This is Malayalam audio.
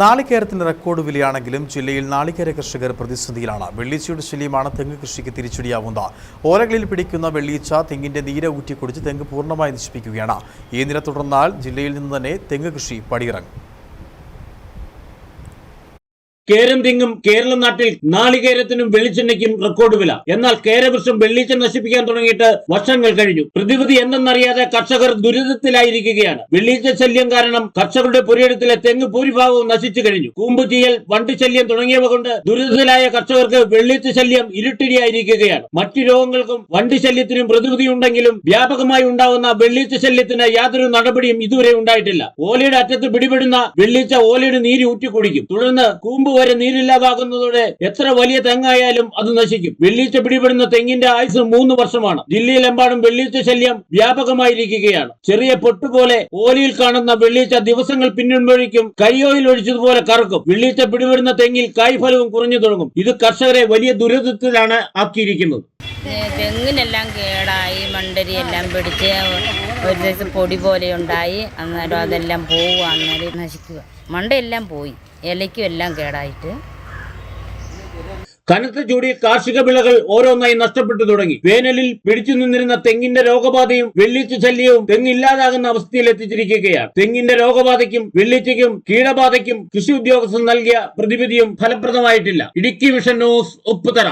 നാളികേരത്തിന് റെക്കോർഡ് വിലയാണെങ്കിലും ജില്ലയിൽ നാളികേര കർഷകർ പ്രതിസന്ധിയിലാണ്. വെള്ളീച്ചയുടെ ശല്യമാണ് തെങ്ങ് കൃഷിക്ക് തിരിച്ചടിയാവുന്നത് ഓലകളിൽ പിടിക്കുന്ന വെള്ളീച്ച തെങ്ങിന്റെ നീര ഊറ്റിക്കുടിച്ച് തെങ്ങ് പൂർണമായി നശിപ്പിക്കുകയാണ്. ഈ നില തുടർന്നാൽ ജില്ലയിൽ നിന്ന് തന്നെ തെങ്ങ് കൃഷി പടിയിറങ്ങും. കേരം തിങ്ങും കേരള നാട്ടിൽ നാളികേരത്തിനും വെളിച്ചെണ്ണയ്ക്കും റെക്കോർഡ് വില. എന്നാൽ കേരവൃക്ഷം വെള്ളിച്ച നശിപ്പിക്കാൻ തുടങ്ങിയിട്ട് വർഷങ്ങൾ കഴിഞ്ഞു. പ്രതിവിധി എന്തെന്നറിയാതെ കർഷകർ ദുരിതത്തിലായിരിക്കുകയാണ്. വെള്ളിച്ച ശല്യം കാരണം കർഷകരുടെ പുരയിടത്തിലെ തെങ്ങ് ഭൂരിഭാഗവും നശിച്ചു കഴിഞ്ഞു. കൂമ്പ് ചീയൽ വണ്ടി ശല്യം തുടങ്ങിയവ കൊണ്ട് ദുരിതത്തിലായ കർഷകർക്ക് വെള്ളിച്ച ശല്യം ഇരുട്ടിടിയായിരിക്കുകയാണ്. മറ്റു രോഗങ്ങൾക്കും വണ്ടി ശല്യത്തിനും പ്രതിവിധി ഉണ്ടെങ്കിലും വ്യാപകമായി ഉണ്ടാകുന്ന വെള്ളിച്ച ശല്യത്തിന് യാതൊരു നടപടിയും ഇതുവരെ ഉണ്ടായിട്ടില്ല. ഓലയുടെ അറ്റത്ത് പിടിപെടുന്ന വെള്ളിച്ച ഓലയുടെ നീര് ഊറ്റിക്കുടിക്കും. തുടർന്ന് കൂമ്പ് വരെ നീരില്ലാതാകുന്നതോടെ എത്ര വലിയ തെങ്ങായാലും അത് നശിക്കും. വെള്ളീച്ച പിടിപെടുന്ന തെങ്ങിന്റെ ആയുസ് മൂന്ന് വർഷമാണ്. ജില്ലയിലെമ്പാടും വെള്ളീച്ച ശല്യം വ്യാപകമായിരിക്കുകയാണ്. ചെറിയ പൊട്ടുപോലെ ഓലിയിൽ കാണുന്ന വെള്ളീച്ച ദിവസങ്ങൾ പിന്നിടുമ്പോഴേക്കും കരിയോയിൽ ഒഴിച്ചതുപോലെ കറക്കും. വെള്ളീച്ച പിടിപെടുന്ന തെങ്ങിൽ കായ്ഫലവും കുറഞ്ഞു തുടങ്ങും. ഇത് കർഷകരെ വലിയ ദുരിതത്തിലാണ് ആക്കിയിരിക്കുന്നത്. തെങ്ങിനെല്ലാം കേടായി. മണ്ടരി എല്ലാം പിടിച്ച് ഒരു ദിവസം പൊടി പോലെ ഉണ്ടായി. അന്നേരം അതെല്ലാം പോവുക അന്നേരം നശിക്കുക. മണ്ടയെല്ലാം പോയി. ഇലയ്ക്കും എല്ലാം കേടായിട്ട്. കനത്ത ചൂടിൽ കാർഷിക വിളകൾ ഓരോന്നായി നഷ്ടപ്പെട്ടു തുടങ്ങി. വേനലിൽ പിടിച്ചു നിന്നിരുന്ന തെങ്ങിന്റെ രോഗബാധയും വെള്ളിച്ച ശല്യവും തെങ്ങില്ലാതാകുന്ന അവസ്ഥയിൽ എത്തിച്ചിരിക്കുകയാണ്. തെങ്ങിന്റെ രോഗബാധയ്ക്കും വെള്ളിച്ചയ്ക്കും കീടബാധയ്ക്കും കൃഷി ഉദ്യോഗസ്ഥർ നൽകിയ പ്രതിവിധിയും ഫലപ്രദമായിട്ടില്ല. Idukki vision news Upputhara.